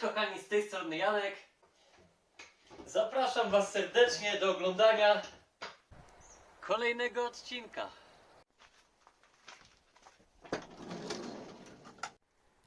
Cześć kochani, z tej strony Janek. Zapraszam Was serdecznie do oglądania kolejnego odcinka.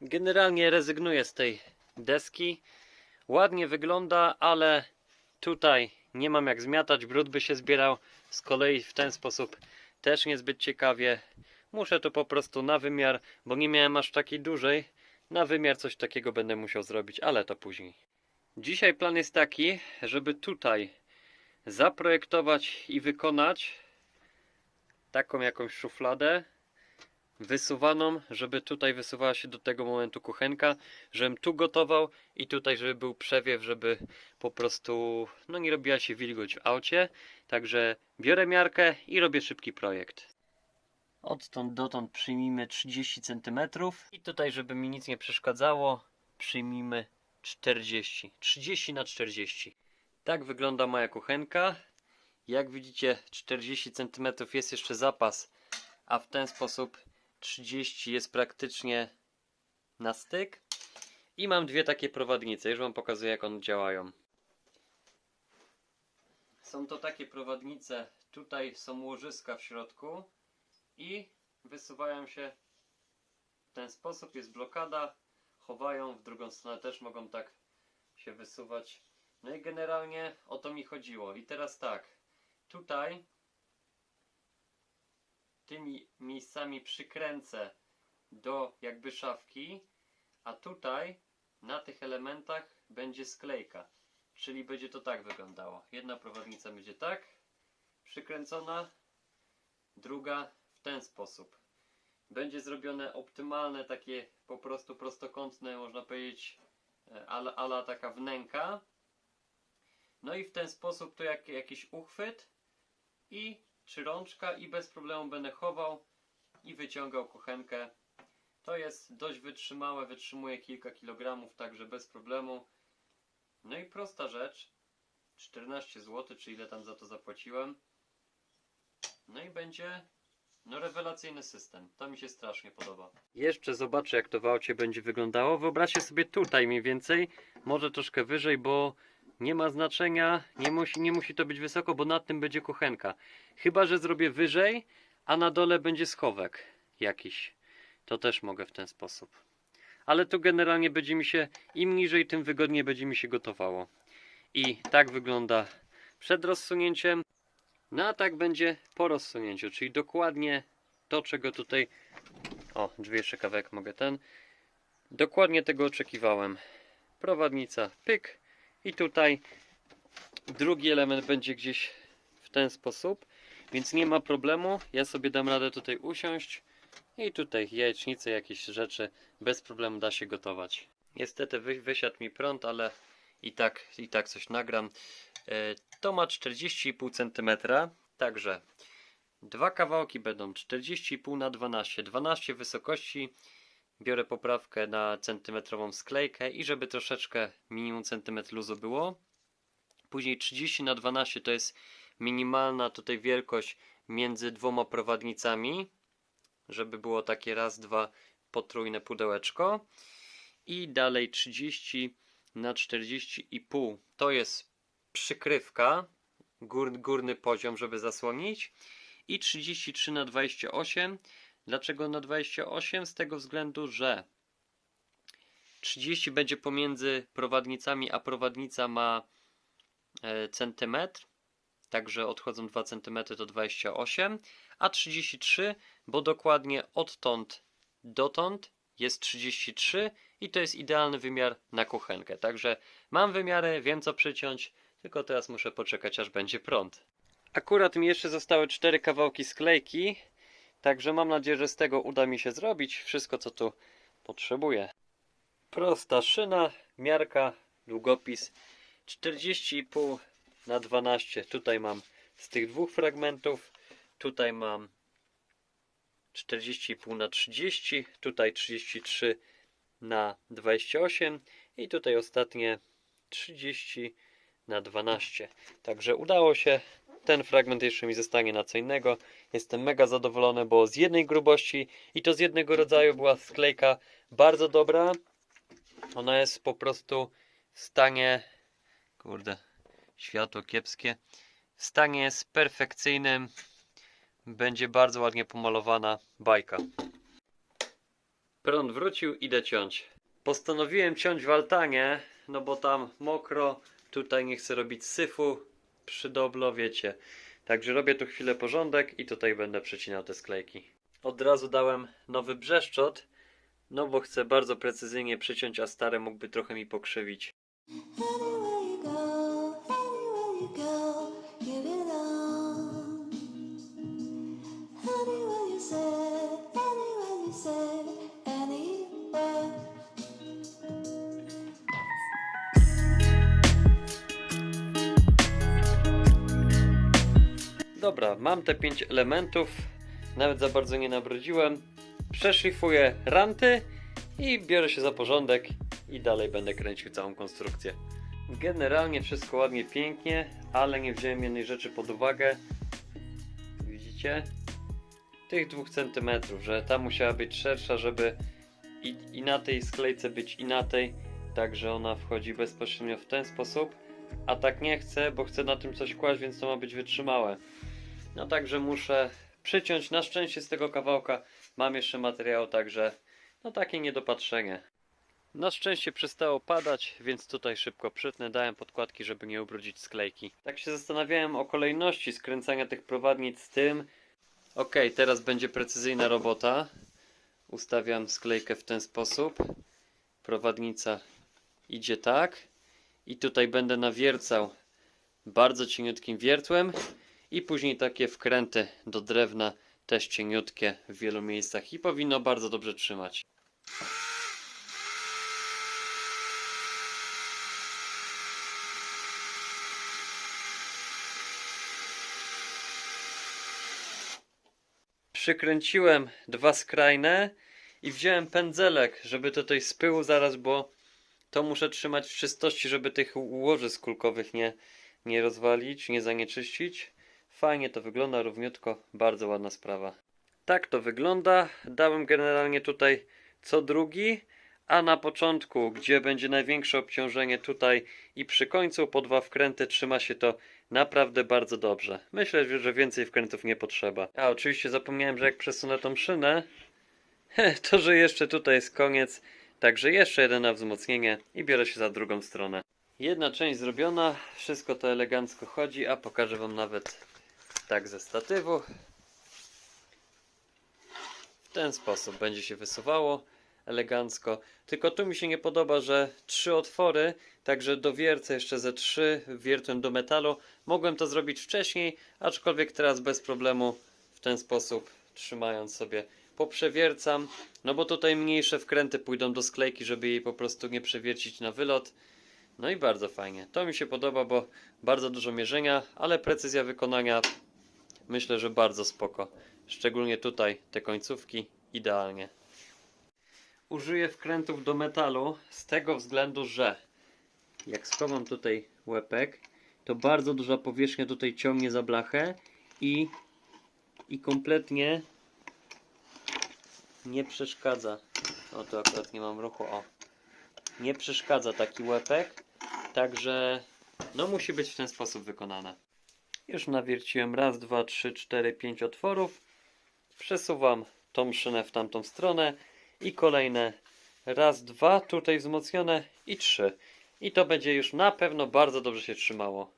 Generalnie rezygnuję z tej deski. Ładnie wygląda, ale tutaj nie mam jak zmiatać, brud by się zbierał. Z kolei w ten sposób też niezbyt ciekawie. Muszę to po prostu na wymiar, bo nie miałem aż takiej dużej. Na wymiar coś takiego będę musiał zrobić, ale to później. Dzisiaj plan jest taki, żeby tutaj zaprojektować i wykonać taką jakąś szufladę wysuwaną, żeby tutaj wysuwała się do tego momentu kuchenka, żebym tu gotował i tutaj, żeby był przewiew, żeby po prostu no nie robiła się wilgoć w aucie. Także biorę miarkę i robię szybki projekt. Odtąd dotąd przyjmijmy 30 cm i tutaj, żeby mi nic nie przeszkadzało, przyjmijmy 40. 30 na 40. Tak wygląda moja kuchenka. Jak widzicie, 40 cm jest jeszcze zapas, a w ten sposób 30 jest praktycznie na styk. I mam dwie takie prowadnice. Już Wam pokazuję, jak one działają. Są to takie prowadnice. Tutaj są łożyska w środku i wysuwają się w ten sposób. Jest blokada, chowają, w drugą stronę też mogą tak się wysuwać. No i generalnie o to mi chodziło. I teraz tak, tutaj tymi miejscami przykręcę do jakby szafki, a tutaj na tych elementach będzie sklejka. Czyli będzie to tak wyglądało. Jedna prowadnica będzie tak przykręcona, druga ten sposób. Będzie zrobione optymalne, takie po prostu prostokątne, można powiedzieć, e, ala, ala taka wnęka. No i w ten sposób to jak, jakiś uchwyt i czy rączka i bez problemu będę chował i wyciągał kuchenkę. To jest dość wytrzymałe, wytrzymuje kilka kilogramów, także bez problemu. No i prosta rzecz. 14 zł, czy ile tam za to zapłaciłem. No i będzie no rewelacyjny system. To mi się strasznie podoba. Jeszcze zobaczę jak to w aucie będzie wyglądało. Wyobraźcie sobie tutaj mniej więcej, może troszkę wyżej, bo nie ma znaczenia, nie musi, nie musi to być wysoko, bo nad tym będzie kuchenka. Chyba, że zrobię wyżej, a na dole będzie schowek jakiś. To też mogę w ten sposób. Ale tu generalnie będzie mi się, im niżej, tym wygodniej będzie mi się gotowało. I tak wygląda przed rozsunięciem. No a tak będzie po rozsunięciu, czyli dokładnie to, czego tutaj. O, drzwi jeszcze kawałek mogę ten. Dokładnie tego oczekiwałem. Prowadnica, pyk. I tutaj drugi element będzie gdzieś w ten sposób, więc nie ma problemu. Ja sobie dam radę tutaj usiąść i tutaj jajecznice, jakieś rzeczy bez problemu da się gotować. Niestety wy, wysiadł mi prąd, ale i tak, i tak coś nagram. E, to ma 40,5 cm, także dwa kawałki będą 40,5 na 12, 12 wysokości. Biorę poprawkę na centymetrową sklejkę i żeby troszeczkę minimum centymetr luzu było. Później 30 na 12 to jest minimalna tutaj wielkość między dwoma prowadnicami, żeby było takie raz, dwa potrójne pudełeczko. I dalej 30 na 40,5 to jest przykrywka, gór, górny poziom, żeby zasłonić. I 33 na 28 Dlaczego na 28? Z tego względu, że 30 będzie pomiędzy prowadnicami, a prowadnica ma e, centymetr, także odchodzą 2 cm to 28, a 33, bo dokładnie odtąd dotąd jest 33 i to jest idealny wymiar na kuchenkę. Także mam wymiary, wiem co przyciąć, tylko teraz muszę poczekać aż będzie prąd. Akurat mi jeszcze zostały 4 kawałki sklejki, Także mam nadzieję, że z tego uda mi się zrobić wszystko, co tu potrzebuję. Prosta szyna, miarka, długopis 40,5 na 12. Tutaj mam z tych dwóch fragmentów. Tutaj mam 40,5 na 30. Tutaj 33 na 28. I tutaj ostatnie 30 na 12. Także udało się. Ten fragment jeszcze mi zostanie na co innego. Jestem mega zadowolony, bo z jednej grubości i to z jednego rodzaju była sklejka bardzo dobra. Ona jest po prostu w stanie. Kurde, światło kiepskie. W stanie jest perfekcyjnym. Będzie bardzo ładnie pomalowana bajka. Prąd wrócił, idę ciąć. Postanowiłem ciąć w altanie, no bo tam mokro. Tutaj nie chcę robić syfu przy doblo, wiecie. Także robię tu chwilę porządek i tutaj będę przecinał te sklejki. Od razu dałem nowy brzeszczot, no bo chcę bardzo precyzyjnie przyciąć, a stare mógłby trochę mi pokrzywić. Dobra, mam te pięć elementów, nawet za bardzo nie nabrodziłem. Przeszlifuję ranty i biorę się za porządek i dalej będę kręcił całą konstrukcję. Generalnie wszystko ładnie, pięknie, ale nie wziąłem jednej rzeczy pod uwagę. Widzicie? Tych dwóch centymetrów, że ta musiała być szersza, żeby i, i na tej sklejce być i na tej, także ona wchodzi bezpośrednio w ten sposób. A tak nie chcę, bo chcę na tym coś kłaść, więc to ma być wytrzymałe. No także muszę przyciąć. Na szczęście z tego kawałka mam jeszcze materiał, także no takie niedopatrzenie. Na szczęście przestało padać, więc tutaj szybko przytnę. Dałem podkładki, żeby nie ubrudzić sklejki. Tak się zastanawiałem o kolejności skręcania tych prowadnic z tym. Ok, teraz będzie precyzyjna robota. Ustawiam sklejkę w ten sposób. Prowadnica idzie tak. I tutaj będę nawiercał bardzo cieniutkim wiertłem. I później takie wkręty do drewna, też cieniutkie w wielu miejscach i powinno bardzo dobrze trzymać. Przykręciłem dwa skrajne i wziąłem pędzelek, żeby tutaj z pyłu zaraz, bo to muszę trzymać w czystości, żeby tych łożysk kulkowych nie, nie rozwalić, nie zanieczyścić. Fajnie to wygląda, równiutko, bardzo ładna sprawa. Tak to wygląda. Dałem generalnie tutaj co drugi, a na początku, gdzie będzie największe obciążenie tutaj i przy końcu po dwa wkręty trzyma się to naprawdę bardzo dobrze. Myślę, że więcej wkrętów nie potrzeba. A oczywiście zapomniałem, że jak przesunę tą szynę, to że jeszcze tutaj jest koniec. Także jeszcze jeden na wzmocnienie i biorę się za drugą stronę. Jedna część zrobiona, wszystko to elegancko chodzi, a pokażę Wam nawet tak ze statywu. W ten sposób będzie się wysuwało elegancko. Tylko tu mi się nie podoba, że trzy otwory, także dowiercę jeszcze ze trzy wiertłem do metalu. Mogłem to zrobić wcześniej, aczkolwiek teraz bez problemu w ten sposób trzymając sobie poprzewiercam. No bo tutaj mniejsze wkręty pójdą do sklejki, żeby jej po prostu nie przewiercić na wylot. No i bardzo fajnie. To mi się podoba, bo bardzo dużo mierzenia, ale precyzja wykonania myślę, że bardzo spoko. Szczególnie tutaj te końcówki idealnie. Użyję wkrętów do metalu z tego względu, że jak schowam tutaj łepek, to bardzo duża powierzchnia tutaj ciągnie za blachę i, i kompletnie nie przeszkadza. O, tu akurat nie mam ruchu. O. Nie przeszkadza taki łepek, także no musi być w ten sposób wykonane. Już nawierciłem raz, dwa, trzy, cztery, pięć otworów. Przesuwam tą szynę w tamtą stronę i kolejne raz, dwa, tutaj wzmocnione i trzy. I to będzie już na pewno bardzo dobrze się trzymało.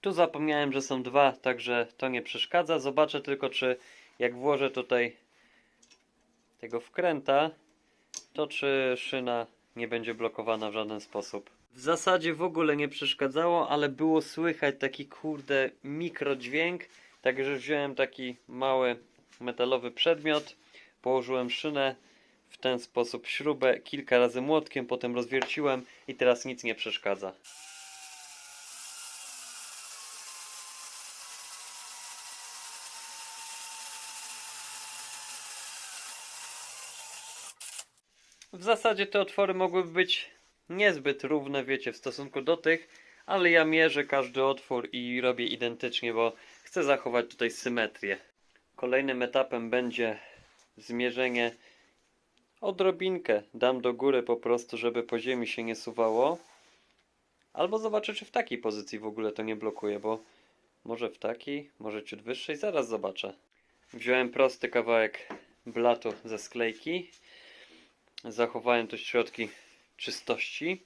Tu zapomniałem, że są dwa, także to nie przeszkadza. Zobaczę tylko, czy jak włożę tutaj tego wkręta, to czy szyna nie będzie blokowana w żaden sposób. W zasadzie w ogóle nie przeszkadzało, ale było słychać taki kurde mikrodźwięk, także wziąłem taki mały metalowy przedmiot, położyłem szynę, w ten sposób śrubę, kilka razy młotkiem, potem rozwierciłem i teraz nic nie przeszkadza. W zasadzie te otwory mogłyby być niezbyt równe, wiecie, w stosunku do tych, ale ja mierzę każdy otwór i robię identycznie, bo chcę zachować tutaj symetrię. Kolejnym etapem będzie zmierzenie odrobinkę dam do góry po prostu, żeby po ziemi się nie suwało. Albo zobaczę, czy w takiej pozycji w ogóle to nie blokuje, bo może w takiej, może ciut wyższej, zaraz zobaczę. Wziąłem prosty kawałek blatu ze sklejki. Zachowałem tu środki czystości,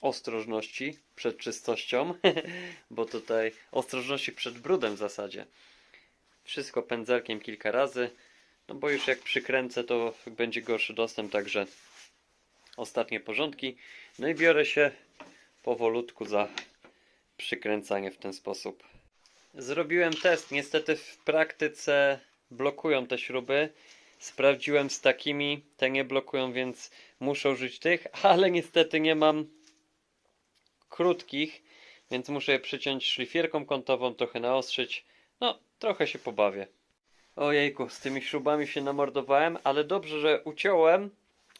ostrożności przed czystością, bo tutaj ostrożności przed brudem w zasadzie. Wszystko pędzelkiem kilka razy, no bo już jak przykręcę, to będzie gorszy dostęp, także ostatnie porządki. No i biorę się powolutku za przykręcanie w ten sposób. Zrobiłem test. Niestety w praktyce blokują te śruby. Sprawdziłem z takimi, te nie blokują, więc muszę użyć tych, ale niestety nie mam krótkich, więc muszę je przyciąć szlifierką kątową, trochę naostrzyć. No, trochę się pobawię. Ojejku, z tymi śrubami się namordowałem, ale dobrze, że uciąłem,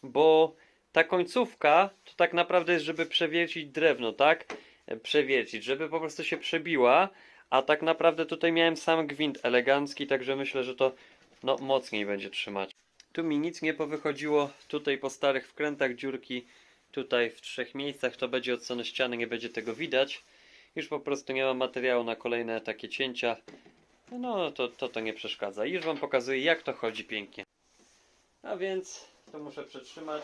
bo ta końcówka to tak naprawdę jest, żeby przewiercić drewno, tak? Przewiercić, żeby po prostu się przebiła, a tak naprawdę tutaj miałem sam gwint elegancki, także myślę, że to no, mocniej będzie trzymać. Tu mi nic nie powychodziło, tutaj po starych wkrętach dziurki, tutaj w trzech miejscach to będzie od strony ściany, nie będzie tego widać. Już po prostu nie ma materiału na kolejne takie cięcia. No to to, to nie przeszkadza. Już Wam pokazuję jak to chodzi pięknie. A więc to muszę przetrzymać.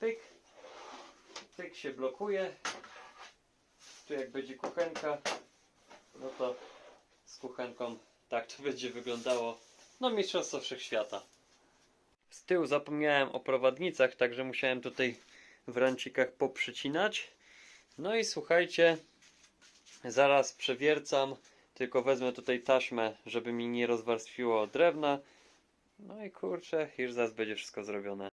Pyk. Pyk się blokuje. Tu jak będzie kuchenka, no to z kuchenką tak to będzie wyglądało. No Mistrzostwo Wszechświata. Z tyłu zapomniałem o prowadnicach, także musiałem tutaj w rancikach poprzycinać. No i słuchajcie, zaraz przewiercam, tylko wezmę tutaj taśmę, żeby mi nie rozwarstwiło drewna. No i kurczę, już zaraz będzie wszystko zrobione.